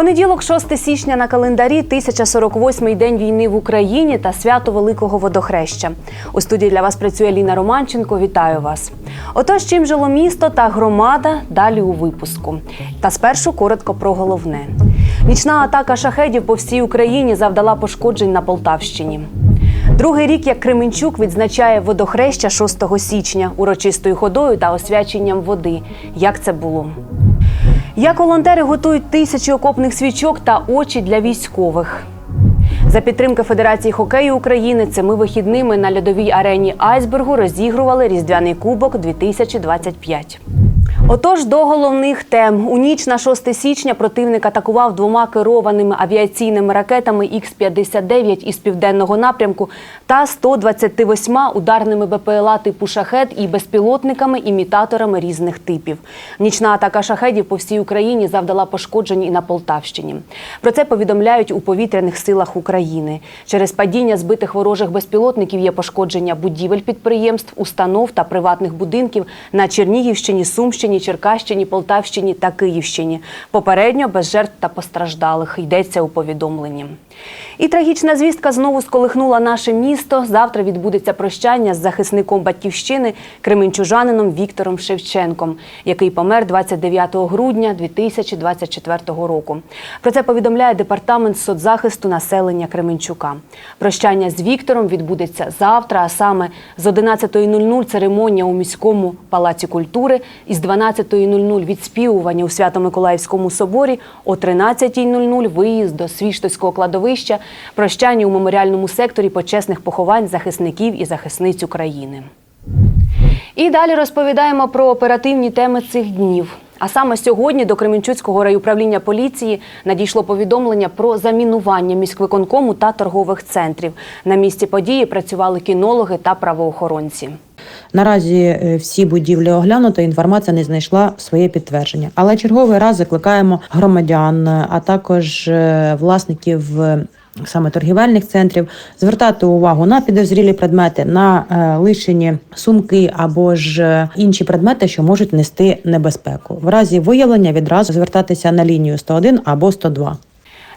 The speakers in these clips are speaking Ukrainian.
Понеділок, 6 січня на календарі, 1048-й день війни в Україні та свято Великого Водохреща. У студії для вас працює Ліна Романченко. Вітаю вас. Отож, чим жило місто та громада далі у випуску. Та спершу коротко про головне. Нічна атака шахедів по всій Україні завдала пошкоджень на Полтавщині. Другий рік, як Кременчук відзначає водохреща 6 січня урочистою ходою та освяченням води. Як це було? Як волонтери готують тисячі окопних свічок та очі для військових. За підтримки Федерації хокею України цими вихідними на льодовій арені Айсбергу розігрували Різдвяний кубок 2025. Отож, до головних тем у ніч на 6 січня противник атакував двома керованими авіаційними ракетами Х-59 із південного напрямку та 128 ударними БПЛА типу шахет і безпілотниками-імітаторами різних типів. Нічна атака шахедів по всій Україні завдала пошкоджень і на Полтавщині. Про це повідомляють у повітряних силах України. Через падіння збитих ворожих безпілотників є пошкодження будівель підприємств, установ та приватних будинків на Чернігівщині, Сумщині, Черкащині, Полтавщині та Київщині. Попередньо без жертв та постраждалих йдеться у повідомленні. І трагічна звістка знову сколихнула наше місто. Завтра відбудеться прощання з захисником батьківщини кременчужанином Віктором Шевченком, який помер 29 грудня 2024 року. Про це повідомляє департамент соцзахисту населення Кременчука. Прощання з Віктором відбудеться завтра, а саме з 11.00 церемонія у міському палаці культури, із 12.00 відспівування у Свято-Миколаївському соборі, о 13.00 виїзд до Свіштоцького кладовища, прощання у меморіальному секторі почесних поховань захисників і захисниць України. І далі розповідаємо про оперативні теми цих днів. А саме сьогодні до Кременчуцького райуправління поліції надійшло повідомлення про замінування міськвиконкому та торгових центрів. На місці події працювали кінологи та правоохоронці. Наразі е, всі будівлі оглянуто, інформація не знайшла своє підтвердження. Але черговий раз закликаємо громадян, е, а також е, власників. Саме торгівельних центрів звертати увагу на підозрілі предмети, на лишені сумки або ж інші предмети, що можуть нести небезпеку. В разі виявлення відразу звертатися на лінію 101 або 102.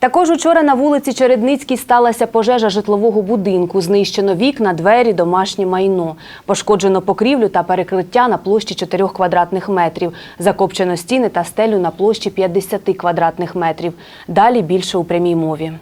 Також учора на вулиці Чередницькій сталася пожежа житлового будинку. Знищено вікна, двері, домашнє майно. Пошкоджено покрівлю та перекриття на площі 4 квадратних метрів. Закопчено стіни та стелю на площі 50 квадратних метрів. Далі більше у прямій мові.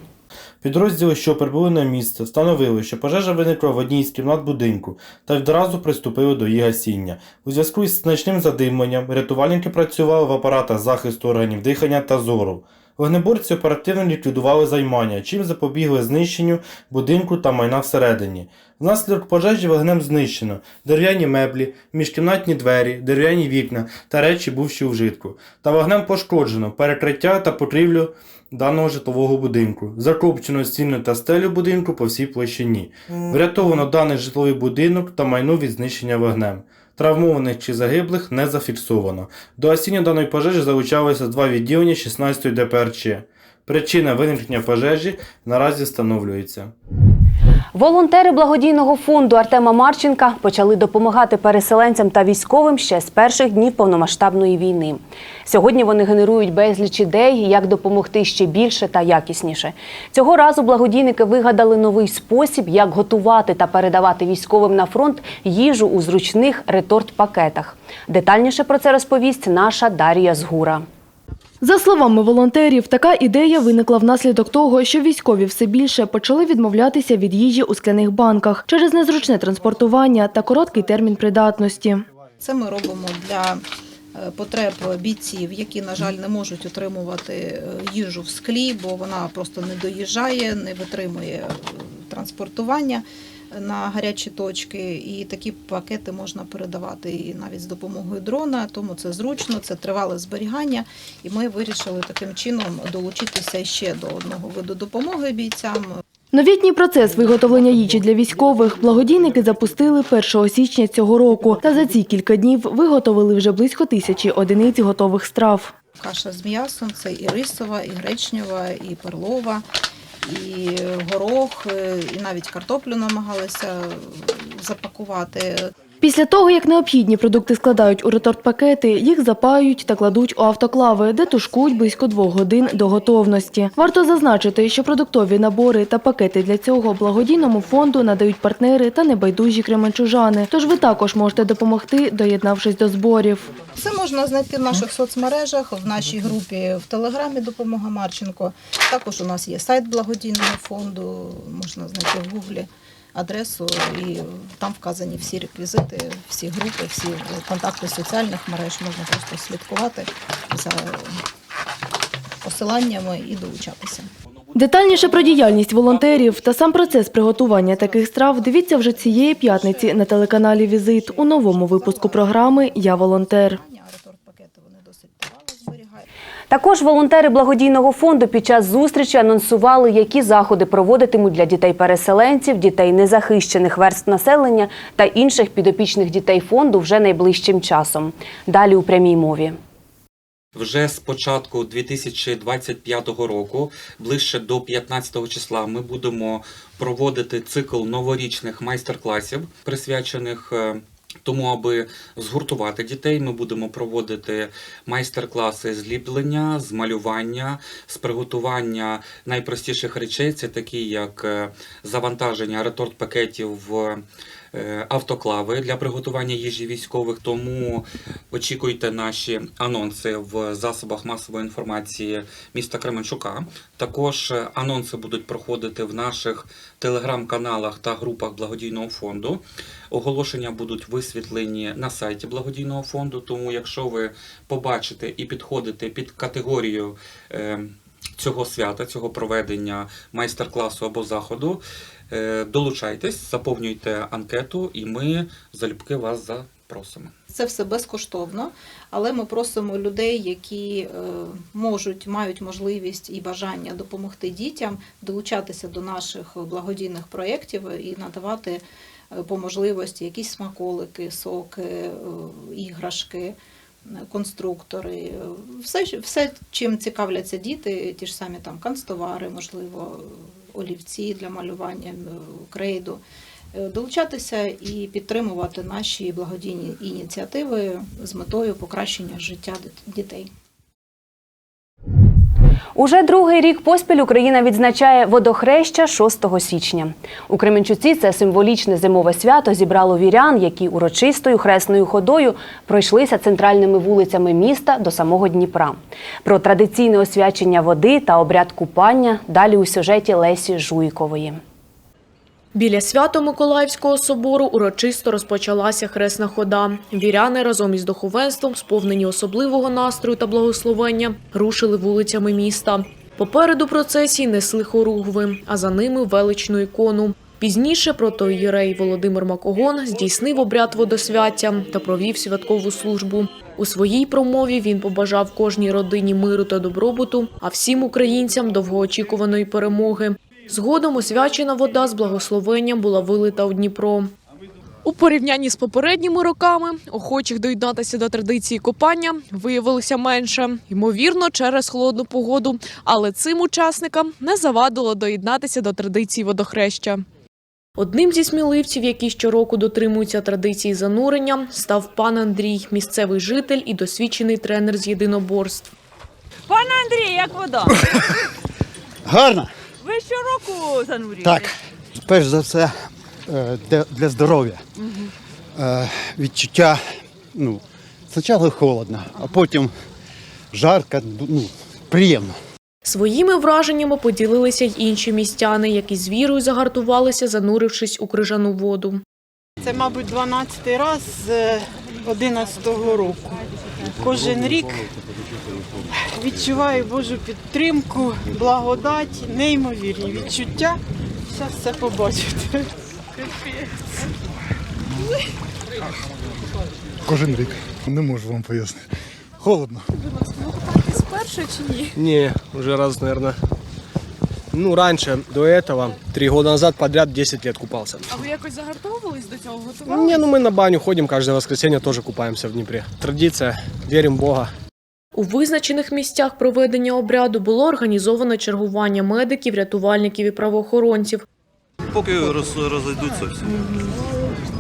Підрозділи, що прибули на місце, встановили, що пожежа виникла в одній з кімнат будинку та відразу приступили до її гасіння. У зв'язку із значним задимленням рятувальники працювали в апаратах захисту органів дихання та зору. Вогнеборці оперативно ліквідували займання, чим запобігли знищенню будинку та майна всередині. Внаслідок пожежі вогнем знищено дерев'яні меблі, міжкімнатні двері, дерев'яні вікна та речі, бувші у вжитку. Та вогнем пошкоджено перекриття та покрівлю даного житлового будинку. Закопчено стіни та стелю будинку по всій площині. Врятовано даний житловий будинок та майно від знищення вогнем. Травмованих чи загиблих не зафіксовано. До осіння даної пожежі залучалися два відділення 16-ї ДПРЧ. Причина виникнення пожежі наразі встановлюється. Волонтери благодійного фонду Артема Марченка почали допомагати переселенцям та військовим ще з перших днів повномасштабної війни. Сьогодні вони генерують безліч ідей, як допомогти ще більше та якісніше. Цього разу благодійники вигадали новий спосіб, як готувати та передавати військовим на фронт їжу у зручних реторт-пакетах. Детальніше про це розповість наша Дар'я Згура. За словами волонтерів, така ідея виникла внаслідок того, що військові все більше почали відмовлятися від їжі у скляних банках через незручне транспортування та короткий термін придатності. Це ми робимо для е, потреб бійців, які, на жаль, не можуть отримувати е, їжу в склі, бо вона просто не доїжджає, не витримує е, транспортування на гарячі точки. І такі пакети можна передавати і навіть з допомогою дрона, тому це зручно, це тривале зберігання. І ми вирішили таким чином долучитися ще до одного виду допомоги бійцям. Новітній процес виготовлення їжі для військових благодійники запустили 1 січня цього року. Та за ці кілька днів виготовили вже близько тисячі одиниць готових страв. Каша з м'ясом це і рисова, і гречнева, і перлова, і горох, е, і навіть картоплю намагалися запакувати. Після того, як необхідні продукти складають у реторт-пакети, їх запаюють та кладуть у автоклави, де тушкують близько двох годин до готовності. Варто зазначити, що продуктові набори та пакети для цього благодійному фонду надають партнери та небайдужі кременчужани. Тож ви також можете допомогти, доєднавшись до зборів. Це можна знайти в наших соцмережах, в нашій групі в Телеграмі Допомога Марченко. Також у нас є сайт благодійного фонду, можна знайти в Гуглі адресу, і там вказані всі реквізити, всі групи, всі контакти соціальних мереж. Можна просто слідкувати за посиланнями і долучатися. Детальніше про діяльність волонтерів та сам процес приготування таких страв дивіться вже цієї п'ятниці на телеканалі Візит у новому випуску програми Я волонтер. Реторт-пакети вони досить тривало зберігають. Також волонтери благодійного фонду під час зустрічі анонсували, які заходи проводитимуть для дітей-переселенців, дітей незахищених верств населення та інших підопічних дітей фонду вже найближчим часом. Далі у прямій мові. Вже з початку 2025 року, ближче до 15 числа, ми будемо проводити цикл новорічних майстер-класів, присвячених е, тому, аби згуртувати дітей. Ми будемо проводити майстер-класи з ліплення, з малювання, з приготування найпростіших речей. Це такі, як е, завантаження реторт-пакетів в е, автоклави для приготування їжі військових. Тому очікуйте наші анонси в засобах масової інформації міста Кременчука. Також е, анонси будуть проходити в наших телеграм-каналах та групах благодійного фонду. Оголошення будуть висвітлені на сайті благодійного фонду. Тому, якщо ви побачите і підходите під категорію е, цього свята, цього проведення майстер-класу або заходу, е, долучайтесь, заповнюйте анкету, і ми залюбки вас запросимо. Це все безкоштовно, але ми просимо людей, які е, можуть, мають можливість і бажання допомогти дітям, долучатися до наших благодійних проєктів і надавати е, по можливості якісь смаколики, соки, е, іграшки, е, конструктори, е, все, все, чим цікавляться діти, ті ж самі там канцтовари, можливо, олівці для малювання, е, крейду. Е, долучатися і підтримувати наші благодійні ініціативи з метою покращення життя дітей. Уже другий рік поспіль Україна відзначає водохреща 6 січня. У Кременчуці це символічне зимове свято зібрало вірян, які урочистою хресною ходою пройшлися центральними вулицями міста до самого Дніпра. Про традиційне освячення води та обряд купання далі у сюжеті Лесі Жуйкової. Біля Свято-Миколаївського собору урочисто розпочалася хресна хода. Віряни разом із духовенством, сповнені особливого настрою та благословення, рушили вулицями міста. Попереду процесії несли хоругви, а за ними величну ікону. Пізніше протоієрей Володимир Макогон здійснив обряд водосвяття та провів святкову службу. У своїй промові він побажав кожній родині миру та добробуту, а всім українцям довгоочікуваної перемоги. Згодом освячена вода з благословенням була вилита у Дніпро. У порівнянні з попередніми роками охочих доєднатися до традиції купання виявилося менше, ймовірно, через холодну погоду. Але цим учасникам не завадило доєднатися до традиції водохреща. Одним зі сміливців, які щороку дотримуються традиції занурення, став пан Андрій, місцевий житель і досвідчений тренер з єдиноборств. Пане Андрій, як вода? Гарно. Ви щороку занурюєте? Так. Перш за все, е, для, для здоров'я. Е, Відчуття, ну, спочатку холодно, а потім жарко, ну, приємно. Своїми враженнями поділилися й інші містяни, які з вірою загартувалися, занурившись у крижану воду. Це, мабуть, 12-й раз з 11-го року. Кожен рік відчуваю Божу підтримку, благодать, неймовірні відчуття. Зараз все побачите. Кожен рік. Не можу вам пояснити. Холодно. Перше чи ні? Ні, вже раз, наверное. Ну, раньше, до этого, три года назад подряд 10 лет купался. А ви якось загартовувались до цього? Готували? Не, ну мы на баню ходим каждое воскресенье, тоже купаемся в Днепре. Традиция, верим в Бога. У визначених місцях проведення обряду було організовано чергування медиків, рятувальників і правоохоронців. Поки роз, розійдуться всі.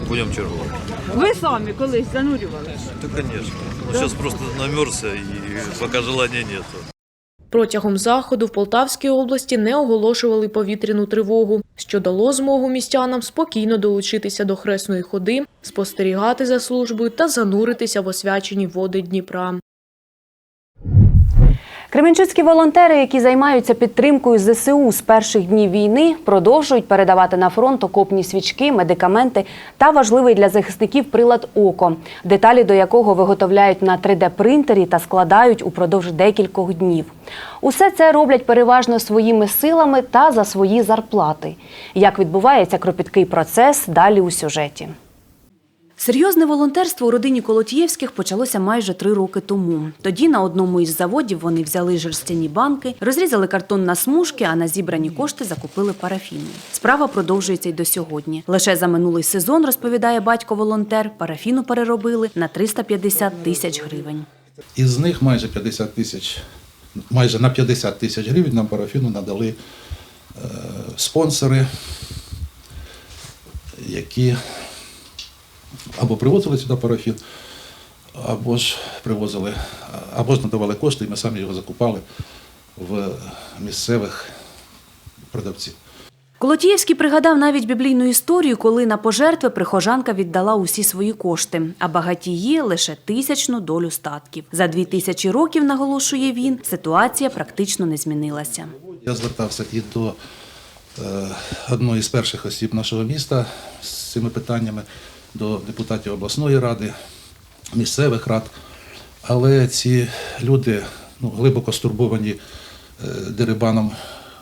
Будемо чергувати. Ви самі колись занурювалися? Так, звісно. Ну, зараз просто намерзся і поки желання немає. Протягом заходу в Полтавській області не оголошували повітряну тривогу, що дало змогу містянам спокійно долучитися до хресної ходи, спостерігати за службою та зануритися в освячені води Дніпра. Кременчуцькі волонтери, які займаються підтримкою ЗСУ з перших днів війни, продовжують передавати на фронт окопні свічки, медикаменти та важливий для захисників прилад око, деталі до якого виготовляють на 3D-принтері та складають упродовж декількох днів. Усе це роблять переважно своїми силами та за свої зарплати. Як відбувається кропіткий процес, далі у сюжеті. Серйозне волонтерство у родині Колотієвських почалося майже три роки тому. Тоді на одному із заводів вони взяли жерстяні банки, розрізали картон на смужки, а на зібрані кошти закупили парафіну. Справа продовжується й до сьогодні. Лише за минулий сезон, розповідає батько-волонтер, парафіну переробили на 350 тисяч гривень. Із них майже 50 тисяч, майже на 50 тисяч гривень нам парафіну надали е, спонсори, які або привозили сюди парафін, або ж привозили, або ж надавали кошти, і ми самі його закупали в місцевих продавців. Колотієвський пригадав навіть біблійну історію, коли на пожертви прихожанка віддала усі свої кошти, а багатії лише тисячну долю статків. За дві тисячі років, наголошує він, ситуація практично не змінилася. Я звертався і до е, одної з перших осіб нашого міста з цими питаннями, до депутатів обласної ради, місцевих рад. Але ці люди ну, глибоко стурбовані е, дерибаном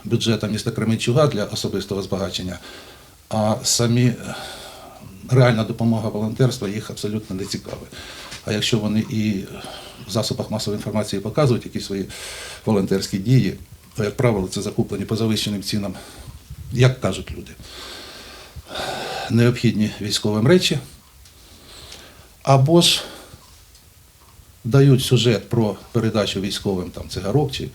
бюджету міста Кременчуга для особистого збагачення, а самі е, реальна допомога волонтерства їх абсолютно не цікавить. А якщо вони і в засобах масової інформації показують якісь свої волонтерські дії, то, як правило, це закуплені по завищеним цінам, як кажуть люди, необхідні військовим речі, або ж дають сюжет про передачу військовим там, цигарок чи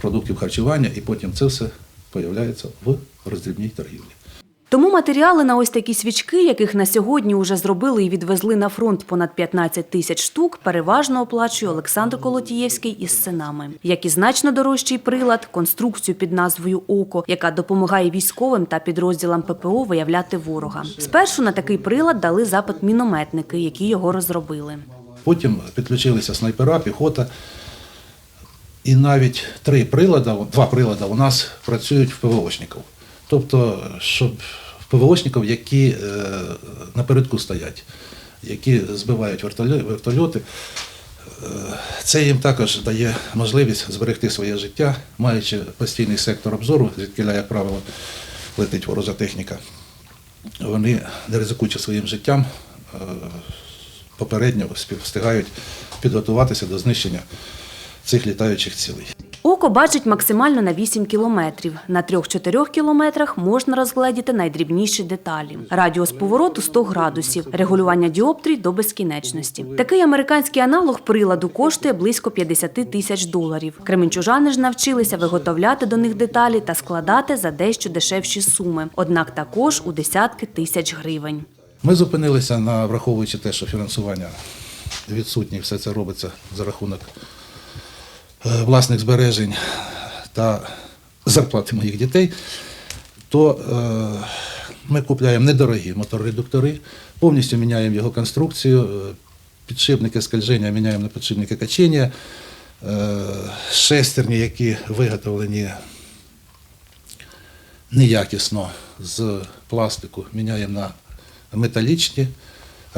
продуктів харчування, і потім це все появляється в роздрібній торгівлі. Тому матеріали на ось такі свічки, яких на сьогодні уже зробили і відвезли на фронт понад 15 тисяч штук, переважно оплачує Олександр Колотієвський із синами. Як і значно дорожчий прилад, конструкцію під назвою Око, яка допомагає військовим та підрозділам ППО виявляти ворога. Спершу на такий прилад дали запит мінометники, які його розробили. Потім підключилися снайпера, піхота. І навіть три прилади, два прилади у нас працюють в ПВОшників. Тобто, щоб ПВОшників, які е, напередку стоять, які збивають вертольо- вертольоти, е, це їм також дає можливість зберегти своє життя, маючи постійний сектор обзору, звідки, як правило, летить ворожа техніка. Вони, не ризикуючи своїм життям, е, попередньо встигають підготуватися до знищення цих літаючих цілей. Око бачить максимально на 8 кілометрів. На 3-4 кілометрах можна розгледіти найдрібніші деталі. Радіус повороту 100 градусів, регулювання діоптрій до безкінечності. Такий американський аналог приладу коштує близько 50 тисяч доларів. Кременчужани ж навчилися виготовляти до них деталі та складати за дещо дешевші суми, однак також у десятки тисяч гривень. Ми зупинилися на враховуючи те, що фінансування відсутнє, все це робиться за рахунок власних збережень та зарплати моїх дітей, то е, ми купляємо недорогі моторредуктори, повністю міняємо його конструкцію, е, підшипники скольження міняємо на підшипники качення, е, шестерні, які виготовлені неякісно з пластику, міняємо на металічні,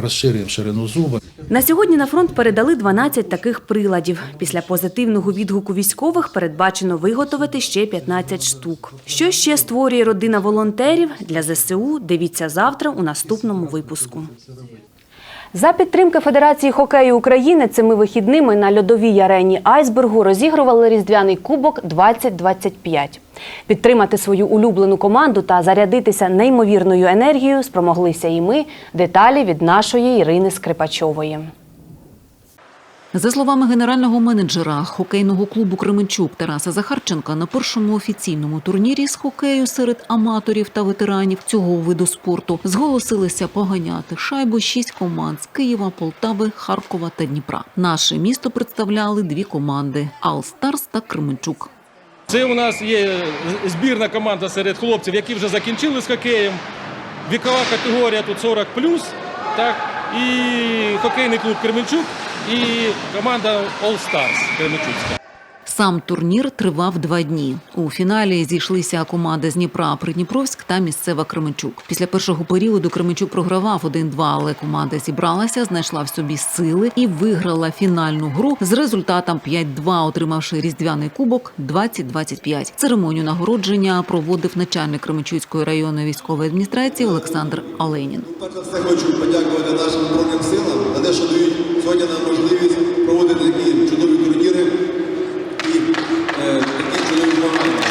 розширюємо ширину зуба. На сьогодні на фронт передали 12 таких приладів. Після позитивного відгуку військових передбачено виготовити ще 15 штук. Що ще створює родина волонтерів для ЗСУ? Дивіться завтра у наступному випуску. За підтримки Федерації хокею України цими вихідними на льодовій арені Айсбергу розігрували різдвяний кубок 2025. Підтримати свою улюблену команду та зарядитися неймовірною енергією спромоглися і ми. Деталі від нашої Ірини Скрипачової. За словами генерального менеджера хокейного клубу Кременчук Тараса Захарченка, на першому офіційному турнірі з хокею серед аматорів та ветеранів цього виду спорту зголосилися поганяти шайбу шість команд з Києва, Полтави, Харкова та Дніпра. Наше місто представляли дві команди Stars та Кременчук. Це у нас є збірна команда серед хлопців, які вже закінчили з хокеєм. Вікова категорія тут 40 так, і хокейний клуб Кременчук, і команда All Stars Кременчуцька. Сам турнір тривав два дні. У фіналі зійшлися команди з Дніпра, Придніпровськ та місцева Кременчук. Після першого періоду Кременчук програвав 1-2, але команда зібралася, знайшла в собі сили і виграла фінальну гру з результатом 5-2, отримавши різдвяний кубок 20-25. Церемонію нагородження проводив начальник Кременчуцької районної військової адміністрації Олександр Оленін. Перш за все хочу подякувати нашим Збройним силам за те, що дають сьогодні нам можливість проводити такі чудові турніри і е, такі чудові змагання.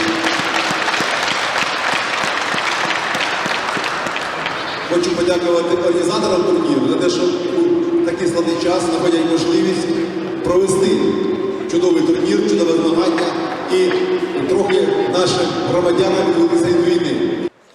Хочу подякувати організаторам турніру за те, що у такий складний час знаходять можливість провести чудовий турнір, чудове змагання і трохи нашим громадянам відволіктися від війни.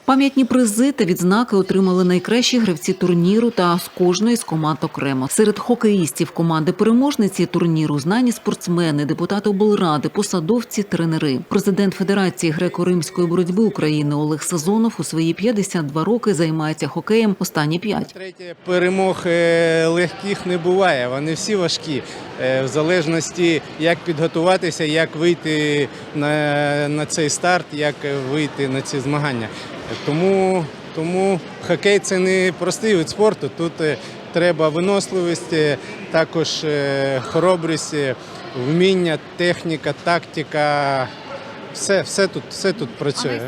Пам'ятні призи та відзнаки отримали найкращі гравці турніру та з кожної з команд окремо. Серед хокеїстів команди переможниці турніру знані спортсмени, депутати облради, посадовці, тренери. Президент Федерації греко-римської боротьби України Олег Сазонов у свої 52 роки займається хокеєм останні п'ять. Перемог е, легких не буває, вони всі важкі. Е, В залежності, як підготуватися, як вийти на, на цей старт, як вийти на ці змагання. Тому, тому хокей це не простий вид спорту. Тут е, треба виносливість, також е, хоробрість, е, вміння, техніка, тактика. Все, все, тут, все тут працює.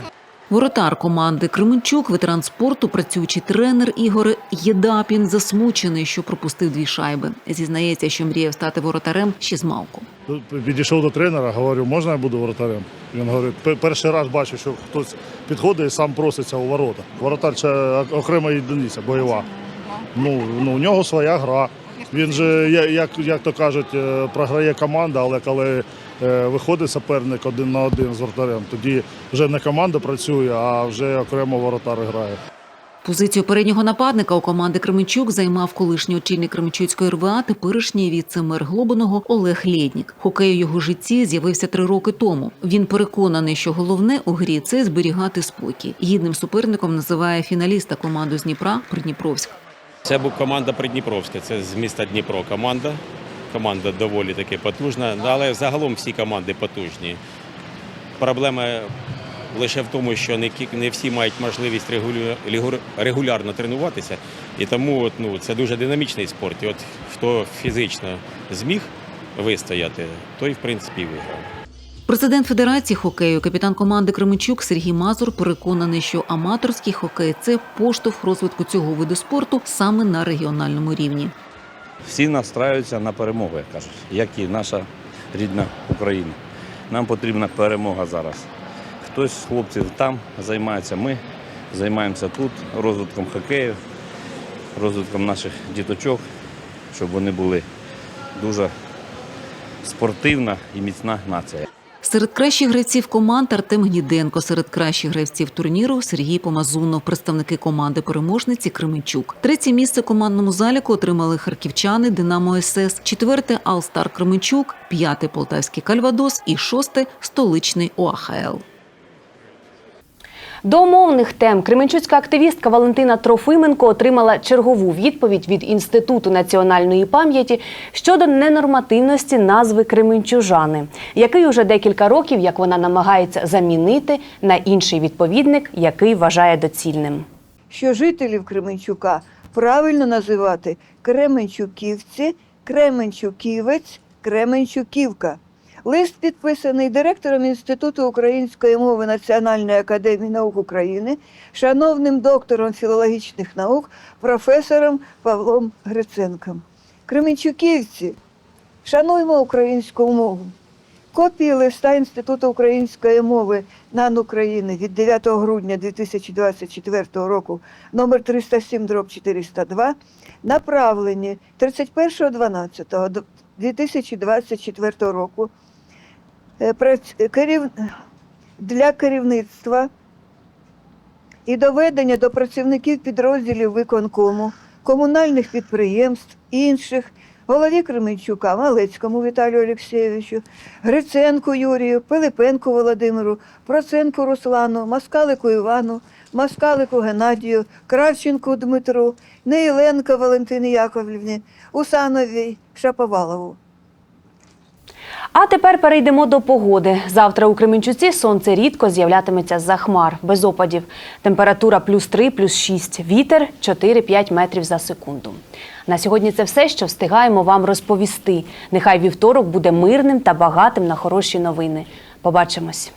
Воротар команди Кременчук, ветеран спорту, працюючий тренер Ігор Єдапін, засмучений, що пропустив дві шайби. Зізнається, що мріяв стати воротарем ще з малку. Підійшов до тренера, говорю, можна я буду воротарем? Він говорить, перший раз бачу, що хтось підходить і сам проситься у ворота. Воротар це окрема єдиниця, бойова. Ну, ну, у нього своя гра. Він же, як, як то кажуть, е, програє команда, але коли виходить суперник один на один з воротарем, тоді вже не команда працює, а вже окремо воротар грає. Позицію переднього нападника у команди Кременчук займав колишній очільник Кременчуцької РВА, теперішній віце-мер Глобиного Олег Лєднік. Хокей у його житті з'явився три роки тому. Він переконаний, що головне у грі це зберігати спокій. Гідним суперником називає фіналіста команду з Дніпра Придніпровськ. Це був команда Придніпровська, це з міста Дніпро команда. Команда доволі таки потужна, але загалом всі команди потужні. Проблема лише в тому, що не всі мають можливість регулярно тренуватися. І тому от, ну, це дуже динамічний спорт. І от хто фізично зміг вистояти, той в принципі виграв. Президент Федерації хокею, капітан команди Кременчук Сергій Мазур переконаний, що аматорський хокей це поштовх розвитку цього виду спорту саме на регіональному рівні. Всі настраюються на перемогу, як кажуть, як і наша рідна Україна. Нам потрібна перемога зараз. Хтось з хлопців там займається, ми займаємося тут розвитком хокею, розвитком наших діточок, щоб вони були дуже спортивна і міцна нація. Серед кращих гравців команд Артем Гніденко, серед кращих гравців турніру Сергій Помазунов, представники команди переможниці Кременчук. Третє місце командному заліку отримали харківчани Динамо СС, четверте Алстар Кременчук, п'яте Полтавський Кальвадос і шосте столичний ОАХЛ. До умовних тем кременчуцька активістка Валентина Трофименко отримала чергову відповідь від Інституту національної пам'яті щодо ненормативності назви Кременчужани, який уже декілька років, як вона намагається замінити на інший відповідник, який вважає доцільним. що жителів Кременчука правильно називати Кременчуківці, Кременчуківець, Кременчуківка. Лист підписаний директором Інституту української мови Національної академії наук України, шановним доктором філологічних наук, професором Павлом Гриценком. Кременчуківці, шануймо українську мову. Копії листа Інституту української мови НАН України від 9 грудня 2024 року номер 307 402 направлені 31.12 2024 року для керівництва і доведення до працівників підрозділів виконкому, комунальних підприємств, інших, голові Кременчука, Малецькому Віталію Олексійовичу, Гриценку Юрію, Пилипенку Володимиру, Проценку Руслану, Маскалику Івану, Маскалику Геннадію, Кравченку Дмитру, Неїленко Валентині Яковлівні, Усановій Шаповалову. А тепер перейдемо до погоди. Завтра у Кременчуці сонце рідко з'являтиметься з-за хмар, без опадів. Температура плюс 3, плюс 6, вітер 4-5 метрів за секунду. На сьогодні це все, що встигаємо вам розповісти. Нехай вівторок буде мирним та багатим на хороші новини. Побачимось.